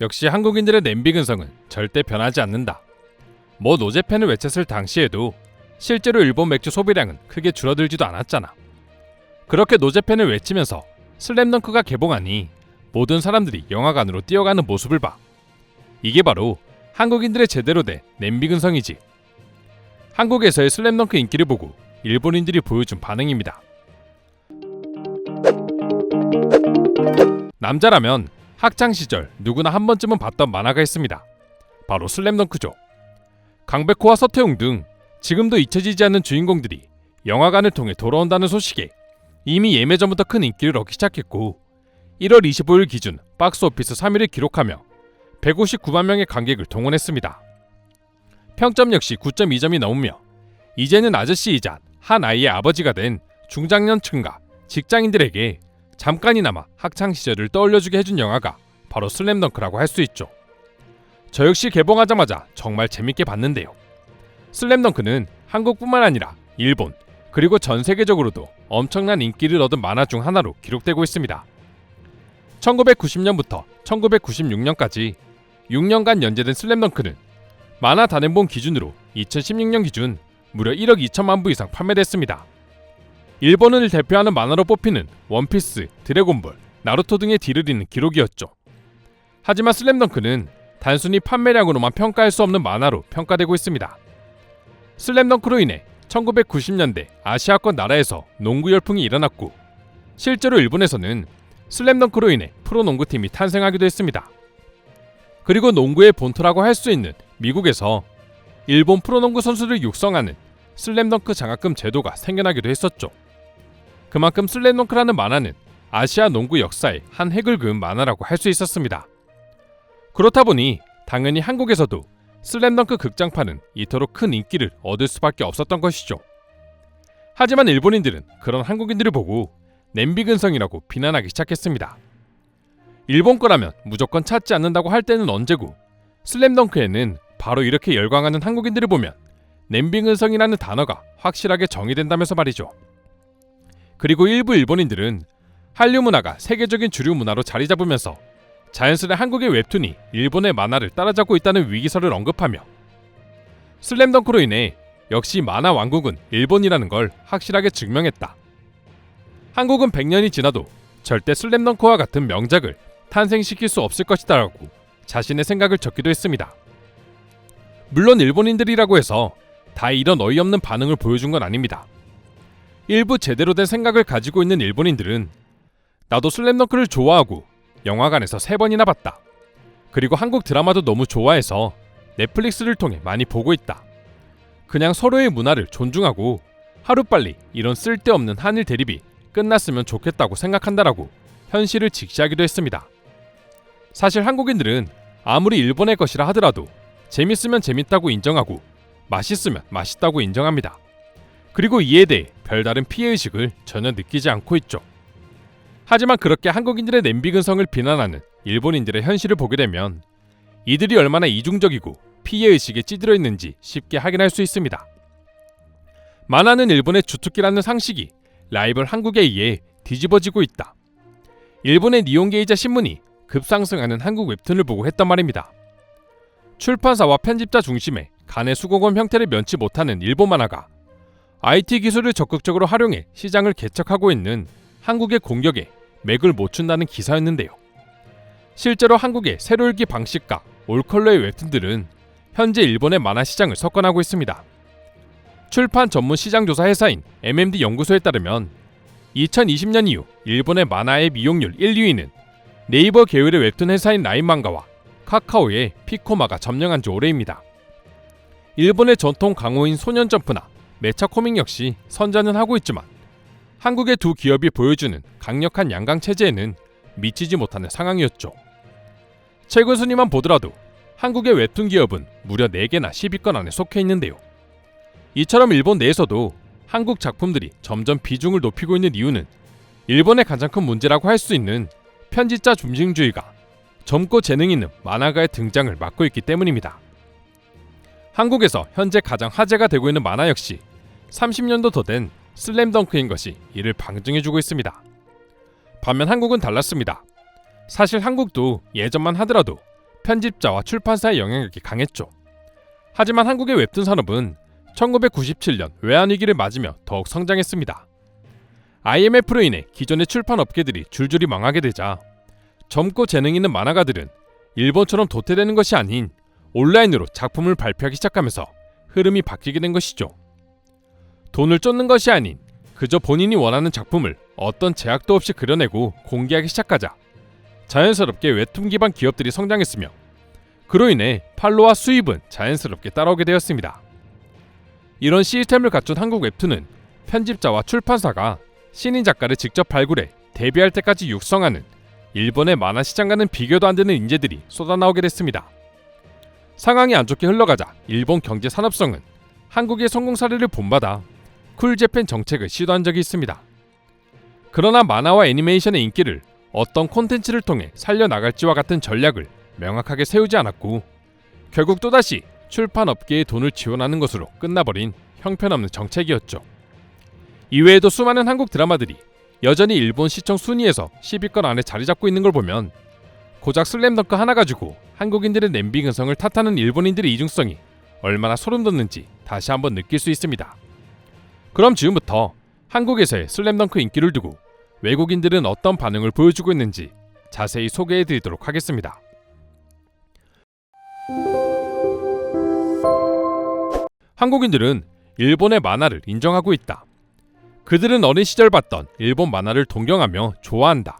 역시 한국인들의 냄비 근성은 절대 변하지 않는다. 뭐 노제팬을 외쳤을 당시에도 실제로 일본 맥주 소비량은 크게 줄어들지도 않았잖아. 그렇게 노제팬을 외치면서 슬램덩크가 개봉하니 모든 사람들이 영화관으로 뛰어가는 모습을 봐. 이게 바로 한국인들의 제대로 된 냄비 근성이지. 한국에서의 슬램덩크 인기를 보고 일본인들이 보여준 반응입니다. 남자라면 학창 시절 누구나 한 번쯤은 봤던 만화가 있습니다. 바로 슬램덩크죠. 강백호와 서태웅 등 지금도 잊혀지지 않는 주인공들이 영화관을 통해 돌아온다는 소식에 이미 예매 전부터 큰 인기를 얻기 시작했고 1월 25일 기준 박스 오피스 3위를 기록하며 159만 명의 관객을 동원했습니다. 평점 역시 9.2점이 넘으며 이제는 아저씨이자 한 아이의 아버지가 된 중장년층과 직장인들에게 잠깐이나마 학창 시절을 떠올려주게 해준 영화가 바로 슬램덩크라고 할 수 있죠. 저 역시 개봉하자마자 정말 재밌게 봤는데요. 슬램덩크는 한국뿐만 아니라 일본 그리고 전 세계적으로도 엄청난 인기를 얻은 만화 중 하나로 기록되고 있습니다. 1990년부터 1996년까지 6년간 연재된 슬램덩크는 만화 단행본 기준으로 2016년 기준 무려 1억 2천만 부 이상 판매됐습니다. 일본을 대표하는 만화로 뽑히는 원피스, 드래곤볼, 나루토 등의 뒤를 잇는 기록이었죠. 하지만 슬램덩크는 단순히 판매량으로만 평가할 수 없는 만화로 평가되고 있습니다. 슬램덩크로 인해 1990년대 아시아권 나라에서 농구 열풍이 일어났고 실제로 일본에서는 슬램덩크로 인해 프로농구팀이 탄생하기도 했습니다. 그리고 농구의 본토라고 할 수 있는 미국에서 일본 프로농구 선수를 육성하는 슬램덩크 장학금 제도가 생겨나기도 했었죠. 그만큼 슬램덩크라는 만화는 아시아 농구 역사의 한 획을 그은 만화라고 할 수 있었습니다. 그렇다 보니 당연히 한국에서도 슬램덩크 극장판은 이토록 큰 인기를 얻을 수밖에 없었던 것이죠. 하지만 일본인들은 그런 한국인들을 보고 냄비 근성이라고 비난하기 시작했습니다. 일본 거라면 무조건 찾지 않는다고 할 때는 언제고 슬램덩크에는 바로 이렇게 열광하는 한국인들을 보면 냄비 근성이라는 단어가 확실하게 정의된다면서 말이죠. 그리고 일부 일본인들은 한류 문화가 세계적인 주류 문화로 자리 잡으면서 자연스레 한국의 웹툰이 일본의 만화를 따라잡고 있다는 위기설을 언급하며 슬램덩크로 인해 역시 만화 왕국은 일본이라는 걸 확실하게 증명했다. 한국은 100년이 지나도 절대 슬램덩크와 같은 명작을 탄생시킬 수 없을 것이다라고 자신의 생각을 적기도 했습니다. 물론 일본인들이라고 해서 다 이런 어이없는 반응을 보여준 건 아닙니다. 일부 제대로 된 생각을 가지고 있는 일본인들은 나도 슬램덩크를 좋아하고 영화관에서 세 번이나 봤다. 그리고 한국 드라마도 너무 좋아해서 넷플릭스를 통해 많이 보고 있다. 그냥 서로의 문화를 존중하고 하루빨리 이런 쓸데없는 한일 대립이 끝났으면 좋겠다고 생각한다라고 현실을 직시하기도 했습니다. 사실 한국인들은 아무리 일본의 것이라 하더라도 재밌으면 재밌다고 인정하고 맛있으면 맛있다고 인정합니다. 그리고 이에 대해 별다른 피해의식을 전혀 느끼지 않고 있죠. 하지만 그렇게 한국인들의 냄비 근성을 비난하는 일본인들의 현실을 보게 되면 이들이 얼마나 이중적이고 피해의식에 찌들어 있는지 쉽게 확인할 수 있습니다. 만화는 일본의 주특기라는 상식이 라이벌 한국에 의해 뒤집어지고 있다. 일본의 니온게이자 신문이 급상승하는 한국 웹툰을 보고 했던 말입니다. 출판사와 편집자 중심의 간의 수공업 형태를 면치 못하는 일본 만화가 IT 기술을 적극적으로 활용해 시장을 개척하고 있는 한국의 공격에 맥을 못 춘다는 기사였는데요. 실제로 한국의 세로 읽기 방식과 올컬러의 웹툰들은 현재 일본의 만화 시장을 석권하고 있습니다. 출판 전문 시장 조사 회사인 MMD 연구소에 따르면 2020년 이후 일본의 만화의 미용률 1, 2위는 네이버 계열의 웹툰 회사인 라인망가와 카카오의 피코마가 점령한 지 오래입니다. 일본의 전통 강호인 소년점프나 메차 코믹 역시 선전은 하고 있지만 한국의 두 기업이 보여주는 강력한 양강 체제에는 미치지 못하는 상황이었죠. 최근 순위만 보더라도 한국의 웹툰 기업은 무려 4개나 10위권 안에 속해 있는데요. 이처럼 일본 내에서도 한국 작품들이 점점 비중을 높이고 있는 이유는 일본의 가장 큰 문제라고 할 수 있는 편집자 중심주의가 젊고 재능 있는 만화가의 등장을 막고 있기 때문입니다. 한국에서 현재 가장 화제가 되고 있는 만화 역시 30년도 더 된 슬램덩크인 것이 이를 방증해주고 있습니다. 반면 한국은 달랐습니다. 사실 한국도 예전만 하더라도 편집자와 출판사의 영향력이 강했죠. 하지만 한국의 웹툰 산업은 1997년 외환위기를 맞으며 더욱 성장했습니다. IMF로 인해 기존의 출판 업계들이 줄줄이 망하게 되자 젊고 재능 있는 만화가들은 일본처럼 도태되는 것이 아닌 온라인으로 작품을 발표하기 시작하면서 흐름이 바뀌게 된 것이죠. 돈을 쫓는 것이 아닌 그저 본인이 원하는 작품을 어떤 제약도 없이 그려내고 공개하기 시작하자 자연스럽게 웹툰 기반 기업들이 성장했으며 그로 인해 팔로와 수입은 자연스럽게 따라오게 되었습니다. 이런 시스템을 갖춘 한국 웹툰은 편집자와 출판사가 신인 작가를 직접 발굴해 데뷔할 때까지 육성하는 일본의 만화 시장과는 비교도 안 되는 인재들이 쏟아나오게 됐습니다. 상황이 안 좋게 흘러가자 일본 경제 산업성은 한국의 성공 사례를 본받아 쿨재팬 정책을 시도한 적이 있습니다. 그러나 만화와 애니메이션의 인기를 어떤 콘텐츠를 통해 살려나갈지와 같은 전략을 명확하게 세우지 않았고 결국 또다시 출판 업계에 돈을 지원하는 것으로 끝나버린 형편없는 정책이었죠. 이외에도 수많은 한국 드라마들이 여전히 일본 시청 순위에서 10위권 안에 자리 잡고 있는 걸 보면 고작 슬램덩크 하나 가지고 한국인들의 냄비 근성을 탓하는 일본인들의 이중성이 얼마나 소름 돋는지 다시 한번 느낄 수 있습니다. 그럼 지금부터 한국에서의 슬램덩크 인기를 두고 외국인들은 어떤 반응을 보여주고 있는지 자세히 소개해 드리도록 하겠습니다. 한국인들은 일본의 만화를 인정하고 있다. 그들은 어린 시절 봤던 일본 만화를 동경하며 좋아한다.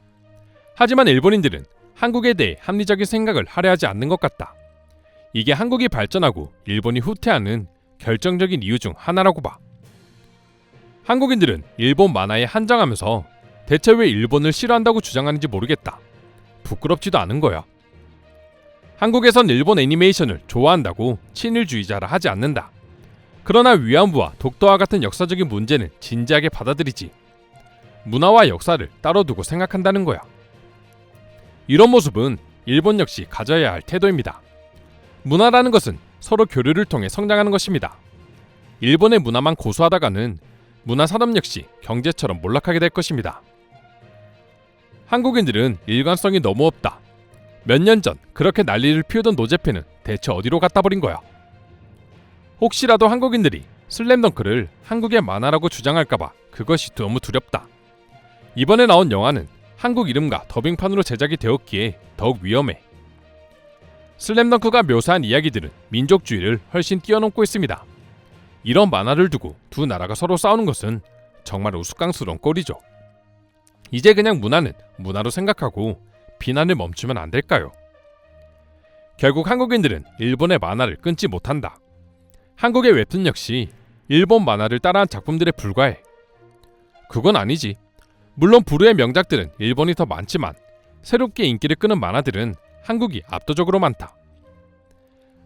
하지만 일본인들은 한국에 대해 합리적인 생각을 할애하지 않는 것 같다. 이게 한국이 발전하고 일본이 후퇴하는 결정적인 이유 중 하나라고 봐. 한국인들은 일본 만화에 한장하면서 대체 왜 일본을 싫어한다고 주장하는지 모르겠다. 부끄럽지도 않은 거야. 한국에선 일본 애니메이션을 좋아한다고 친일주의자라 하지 않는다. 그러나 위안부와 독도와 같은 역사적인 문제는 진지하게 받아들이지. 문화와 역사를 따로 두고 생각한다는 거야. 이런 모습은 일본 역시 가져야 할 태도입니다. 문화라는 것은 서로 교류를 통해 성장하는 것입니다. 일본의 문화만 고수하다가는 문화 산업 역시 경제처럼 몰락하게 될 것입니다. 한국인들은 일관성이 너무 없다. 몇 년 전 그렇게 난리를 피우던 노제페는 대체 어디로 갔다 버린 거야? 혹시라도 한국인들이 슬램덩크를 한국의 만화라고 주장할까봐 그것이 너무 두렵다. 이번에 나온 영화는 한국 이름과 더빙판으로 제작이 되었기에 더욱 위험해. 슬램덩크가 묘사한 이야기들은 민족주의를 훨씬 뛰어넘고 있습니다. 이런 만화를 두고 두 나라가 서로 싸우는 것은 정말 우스꽝스러운 꼴이죠. 이제 그냥 문화는 문화로 생각하고 비난을 멈추면 안 될까요? 결국 한국인들은 일본의 만화를 끊지 못한다. 한국의 웹툰 역시 일본 만화를 따라한 작품들에 불과해. 그건 아니지. 물론 불후의 명작들은 일본이 더 많지만 새롭게 인기를 끄는 만화들은 한국이 압도적으로 많다.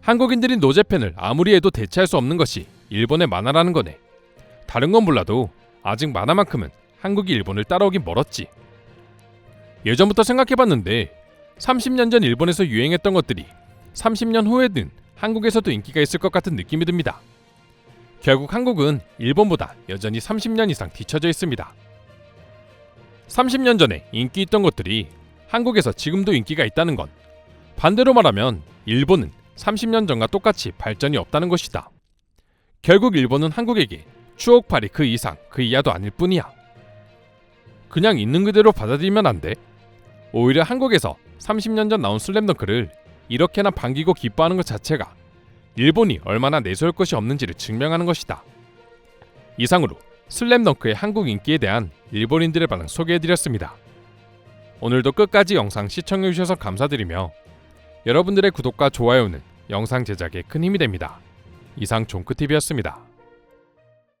한국인들이 노제팬을 아무리 해도 대체할 수 없는 것이 일본의 만화라는 거네. 다른 건 몰라도 아직 만화만큼은 한국이 일본을 따라오긴 멀었지. 예전부터 생각해봤는데 30년 전 일본에서 유행했던 것들이 30년 후에는 한국에서도 인기가 있을 것 같은 느낌이 듭니다. 결국 한국은 일본보다 여전히 30년 이상 뒤처져 있습니다. 30년 전에 인기 있던 것들이 한국에서 지금도 인기가 있다는 건 반대로 말하면 일본은 30년 전과 똑같이 발전이 없다는 것이다. 결국 일본은 한국에게 추억팔이 그 이상 그 이하도 아닐 뿐이야. 그냥 있는 그대로 받아들이면 안 돼. 오히려 한국에서 30년 전 나온 슬램덩크를 이렇게나 반기고 기뻐하는 것 자체가 일본이 얼마나 내세울 것이 없는지를 증명하는 것이다. 이상으로 슬램덩크의 한국 인기에 대한 일본인들의 반응 소개해드렸습니다. 오늘도 끝까지 영상 시청해주셔서 감사드리며 여러분들의 구독과 좋아요는 영상 제작에 큰 힘이 됩니다. 이상 종크TV였습니다.